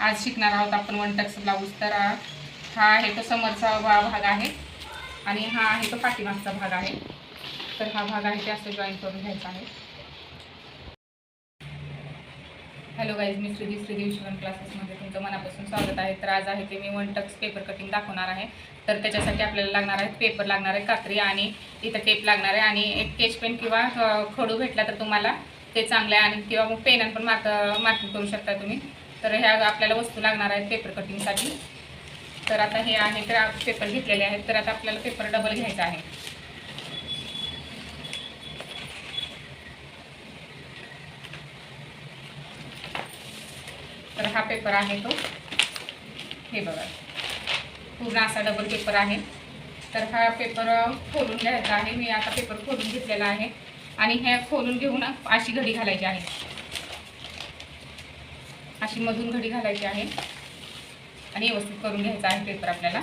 आज शिकणार आहोत आपण वन टक्स ब्लाऊज. तर हा आहे तो समोरचा भाग आहे आणि हा आहे तो पाठीमागचा भाग आहे. तर हा भाग आहे ते असं जॉईन करून घ्यायचा आहे. हॅलो गाईज मी श्रीदी श्रीदी विश्वन क्लासेसमध्ये तुमचं मनापासून स्वागत आहे. तर आज आहे ते मी वन टक्स पेपर कटिंग दाखवणार आहे. तर त्याच्यासाठी आपल्याला लागणार आहे पेपर लागणार आहे कात्री आणि इथं टेप लागणार आहे. आणि एक स्केच पेन किंवा खडू भेटला तर तुम्हाला ते चांगलं आहे. आणि किंवा मग पेनानं पण मार्क मार्किंग करू शकता तुम्ही. तर ह्या आपल्याला वस्तू लागणार आहेत पेपर कटिंगसाठी तर आता हे आहे तर पेपर घेतलेले आहेत तर आता आपल्याला पेपर डबल घ्यायचा आहे. तर हा पेपर आहे तो. हे बघा. पूर्ण असा डबल पेपर आहे. तर हा पेपर खोलून घ्यायचा आहे. मी आता पेपर खोलून घेतलेला आहे. आणि हे खोलून घेऊन अशी घडी घालायची आहे. अशी मधून घडी घालायची आहे. आणि व्यवस्थित करून घ्यायचा आहे पेपर आपल्याला.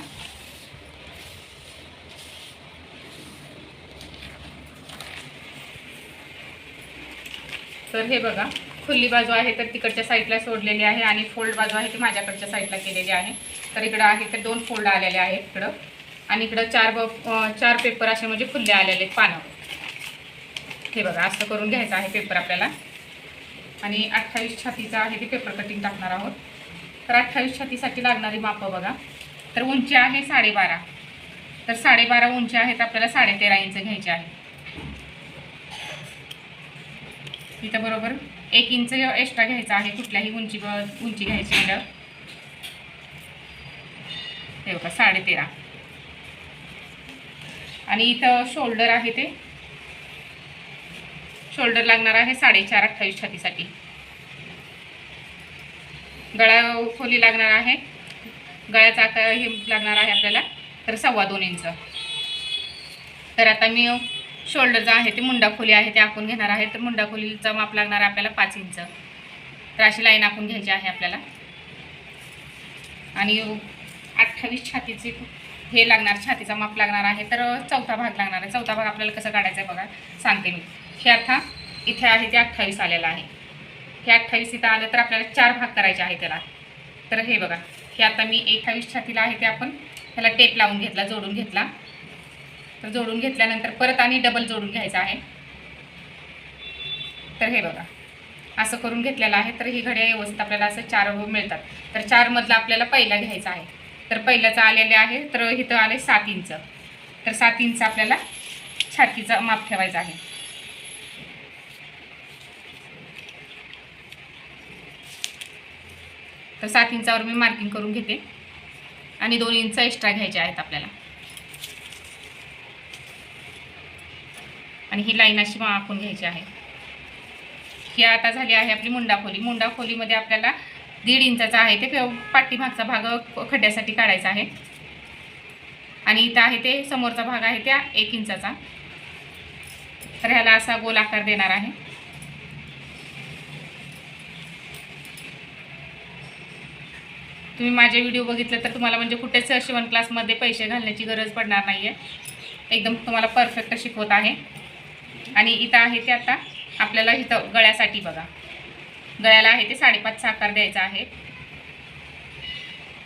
तर हे बघा खुल्ली बाजू आहे तर तिकडच्या साईडला सोडलेली आहे आणि फोल्ड बाजू आहे ती माझ्याकडच्या साईडला केलेली आहे. तर इकडं आहे तर दोन फोल्ड आलेले आहेत इकडं. आणि इकडं चार ब चार पेपर असे म्हणजे खुल्ले आलेले आहेत पानं हे बघा असं करून घ्यायचं आहे पेपर आपल्याला. आणि अठ्ठावीस छातीचा आहे ते पेपर कटिंग टाकणार आहोत. तर अठ्ठावीस छातीसाठी लागणारी मापं बघा. तर उंची आहे साडेबारा. तर साडेबारा उंची आहे तर आपल्याला साडेतेरा इंच घ्यायचे आहे. इथं बरोबर एक इंच एक्स्ट्रा घ्यायचा आहे कुठल्याही उंची उंची घ्यायची म्हणजे हे बघा साडेतेरा. आणि इथं शोल्डर आहे ते. शोल्डर लागणार आहे साडेचार अठ्ठावीस छातीसाठी. गळा खोली लागणार आहे. गळ्याचा आकार हे लागणार आहे आपल्याला तर सव्वा दोन इंच. तर आता मी शोल्डर जे आहे ते मुंडा खोली आहे ते आखून घेणार आहे. तर मुंडा खोलीचा माप लागणार आहे आपल्याला पाच इंच. तर अशी लाईन आखून घ्यायची आहे आपल्याला. आणि अठ्ठावीस छातीचे हे लागणार छातीचा माप लागणार आहे. तर चौथा भाग लागणार आहे. चौथा भाग आपल्याला कसं काढायचा आहे बघा सांगते मी. हे आता इथे आहे ते अठ्ठावीस आलेलं आहे. हे अठ्ठावीस इथं आलं तर आपल्याला चार भाग करायचे आहे त्याला. तर हे बघा हे आता मी अठ्ठावीस छातीला आहे ते आपण त्याला टेप लावून घेतला जोडून घेतला. तर जोडून घेतल्यानंतर परत आणि डबल जोडून घ्यायचं आहे. तर हे बघा असं करून घेतलेलं आहे. तर ही घड्या व्यवस्थित आपल्याला असं चार मिळतात. तर चारमधला आपल्याला पहिला घ्यायचा आहे. तर पहिल्याचं आलेले आहे तर इथं आले सात इंच. तर सात इंच आपल्याला छातीचं माप ठेवायचं आहे. तर सात इंचावर मी मार्किंग करून घेते. आणि दोन इंच एक्स्ट्रा घ्यायचे आहेत आपल्याला. आणि ही लाईन अशी आखून घ्यायची आहे. ही आता झाली आहे आपली मुंडा खोली. मुंडा खोलीमध्ये आपल्याला दीड इंचाचा आहे ते पाठीमागचा भाग खड्ड्यासाठी काढायचा आहे. आणि इथं आहे ते समोरचा भाग आहे त्या एक इंचाचा. तर ह्याला असा गोल आकार देणार आहे. तुम्ही माझे व्हिडिओ बघितले तर तुम्हाला म्हणजे कुठेच शिवण क्लासमध्ये पैसे घालण्याची गरज पडणार नाही आहे एकदम तुम्हाला परफेक्ट शिकवत आहे. आणि इथं आहे ते आता आपल्याला इथं गळ्यासाठी बघा. गळ्याला आहे ते साडेपाचचा आकार द्यायचा आहे.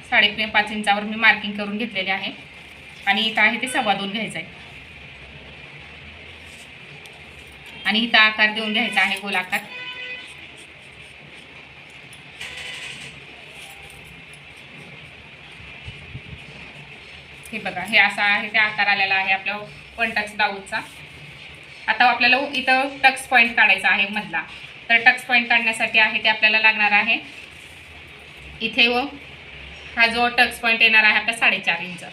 साडे पाच इंचावर मी मार्किंग करून घेतलेले आहे. आणि इथं आहे ते सव्वा दोन घ्यायचं आहे आणि इथं आकार देऊन घ्यायचा आहे गोलाकार. हे बघा हे असा आहे ते आकार आलेला आहे आपल्या वन टक्स ब्लाऊजचा आता आपल्याला इथं टक्स पॉईंट काढायचा आहे मधला. तर टक्स पॉईंट काढण्यासाठी आहे ते आपल्याला लागणार आहे. इथे व हा जो टक्स पॉईंट येणार आहे आपला साडेचार इंच.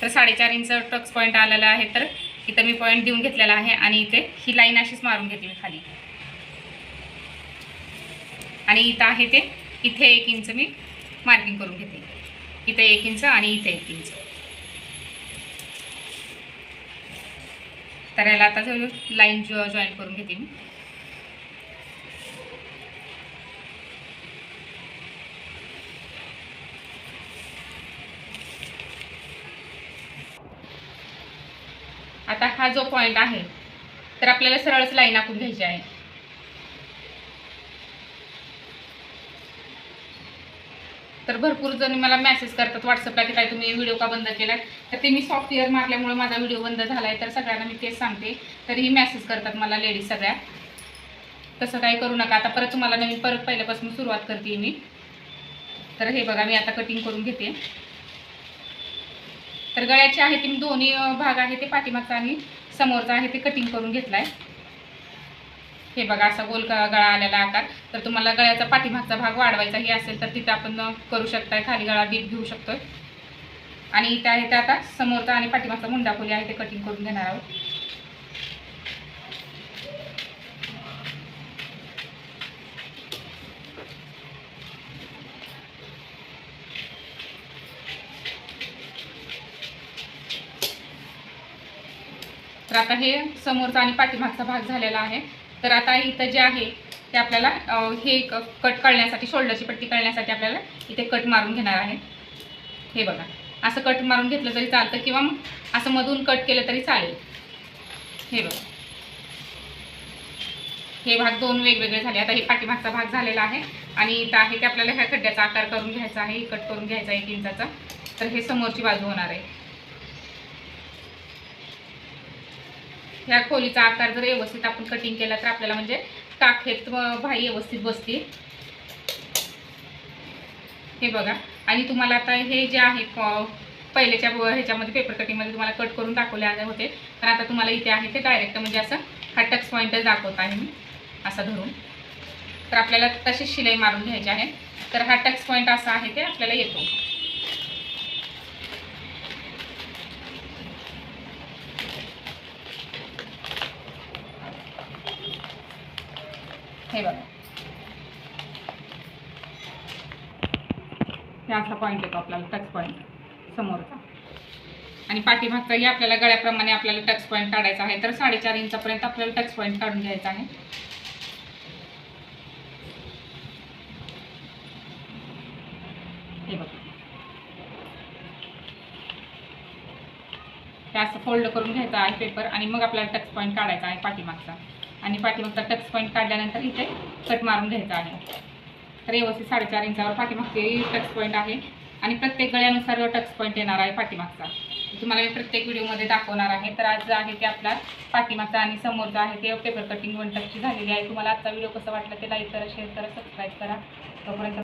तर साडेचार इंच टक्स पॉईंट आलेला आहे तर इथं मी पॉईंट देऊन घेतलेला आहे आणि इथे ही लाईन अशीच मारून घेते मी खाली. आणि इथं आहे ते इथे एक इंच मी मार्किंग करून घेते. इथे एक इंच आणि इथे एक इंच तर याला आता लाईन जो जॉईन करून घेते मी. आता हा जो पॉईंट आहे तर आपल्याला सरळच लाईन आखून घ्यायची आहे. तर भरपूर जण मला मेसेज करतात व्हॉट्सअपला की काय तुम्ही व्हिडिओ का बंद केला तर ते मी सॉफ्टवेअर मारल्यामुळे माझा व्हिडिओ बंद झाला आहे तर सगळ्यांना मी तेच सांगते. तरीही मेसेज करतात मला लेडीज सगळ्या. तसं काही करू नका. आता परत तुम्हाला नवीन परत पहिल्यापासून सुरुवात करते मी. तर हे बघा मी आता कटिंग करून घेते. तर गळ्याचे आहे ते मी दोन्ही भाग आहे ते पाठीमागचा आणि समोरचा आहे ते कटिंग करून घेतला आहे हे बघा असा गोल गळा आलेला आकार. तर तुम्हाला गळ्याचा पाठीमागचा भाग वाढवायचाही असेल तर तिथं आपण करू शकताय. खाली गळा डीप घेऊ शकतोय. आणि इथं आहे ते आता समोरचा आणि पाठीमागचा मुंडा खोली आहे ते कटिंग करून घेणार आहोत. तर आता हे समोरचा आणि पाठीमागचा भाग झालेला आहे. तर आता इथं जे आहे ते आपल्याला हे क- कट करण्यासाठी शोल्डरची पट्टी करण्यासाठी आपल्याला इथे कट मारून घेणार आहे. हे बघा. असं कट मारून घेतलं तरी चालतं किंवा मग असं मधून कट केलं तरी चालेल. हे बघा. हे भाग दोन वेगवेगळे झाले. आता हे पाठीमागचा भाग झालेला आहे आणि इथं आहे ते आपल्याला ह्या खड्ड्याचा आकार करून घ्यायचा आहे. कट करून घ्यायचा आहे एक इंचाचा. तर हे समोरची बाजू होणार आहे. ह्या खोलीचा आकार जर व्यवस्थित आपण कटिंग केला तर आपल्याला म्हणजे टाकेत भाई व्यवस्थित बसतील. हे बघा. आणि तुम्हाला आता हे जे आहे क- पहिल्याच्या ह्याच्यामध्ये पेपर कटिंगमध्ये तुम्हाला कट करून दाखवले आले होते. पण आता तुम्हाला इथे आहे ते डायरेक्ट म्हणजे असं हा टक्स पॉईंटच दाखवत आहे मी असा धरून. तर आपल्याला तशीच शिलाई मारून घ्यायची आहे. तर हा टक्स पॉईंट असा आहे ते आपल्याला येतो. हे बघा. हे असा पॉईंट येतो आपल्याला टच पॉईंट समोरचा. आणि पाठीमागचाही आपल्याला गळ्याप्रमाणे आपल्याला टच पॉईंट काढायचा आहे. तर साडेचार इंचापर्यंत आपल्याला टच पॉईंट काढून घ्यायचा आहे. हे बघा. हे असं फोल्ड करून घ्यायचा आहे पेपर आणि मग आपल्याला टच पॉईंट काढायचा आहे पाठीमागचा. आणि पाठीमागचा टच पॉईंट काढल्यानंतर इथे कट मारून घ्यायचा आहे. तर व्यवस्थित साडेचार इंचावर पाठीमागचे टच पॉईंट आहे. आणि प्रत्येक गळ्यानुसार टच पॉईंट येणार आहे पाठीमागचा. तुम्हाला मी प्रत्येक व्हिडिओमध्ये दाखवणार आहे. तर आज आहे ते आपला पाठीमागचा आणि समोरचा आहे ते पेपर कटिंग वन टचची झालेली आहे. तुम्हाला आजचा व्हिडिओ कसा वाटला ते लाईक करा शेअर करा सबस्क्राईब करा. तोपर्यंत